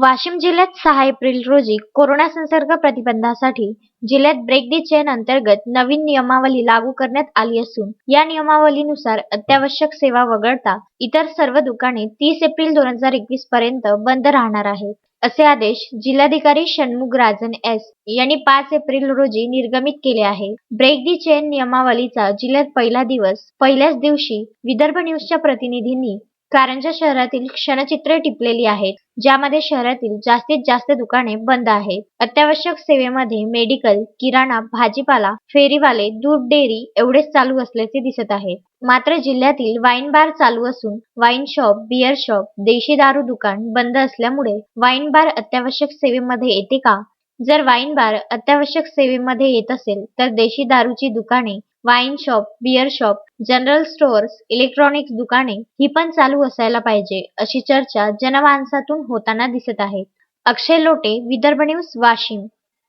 वाशिम जिल्ह्यात सहा एप्रिल रोजी कोरोना संसर्ग प्रतिबंधासाठी जिल्ह्यात ब्रेक दी चेन अंतर्गत नवीन नियमावली लागू करण्यात आली असून या नियमावलीनुसार अत्यावश्यक सेवा वगळता इतर सर्व दुकाने तीस एप्रिल दोन हजार एकवीस पर्यंत बंद राहणार आहेत. असे आदेश जिल्हाधिकारी षण्मुग राजन एस यांनी पाच एप्रिल रोजी निर्गमित केले आहे. ब्रेक दी चेन नियमावलीचा जिल्ह्यात पहिला दिवस पहिल्याच दिवशी विदर्भ न्यूजच्या प्रतिनिधींनी कारंजा शहरातील क्षणचित्रे टिपलेली आहेत ज्यामध्ये शहरातील जास्तीत जास्त दुकाने बंद आहेत. अत्यावश्यक सेवेमध्ये मेडिकल किराणा भाजीपाला फेरीवाले दूध डेअरी एवढेच चालू असल्याचे दिसत आहे. मात्र जिल्ह्यातील वाईन बार चालू असून वाईन शॉप बिअर शॉप देशी दारू दुकान बंद असल्यामुळे वाईन बार अत्यावश्यक सेवेमध्ये येते का? जर वाईन बार अत्यावश्यक सेवेमध्ये येत असेल तर देशी दारूची दुकाने wine shop beer shop general stores electronics दुकाने ही पण चालू असायला पाहिजे अशी चर्चा जनमानसातून होताना दिसत आहे. अक्षय लोटे विदर्भ न्यूज वाशिम.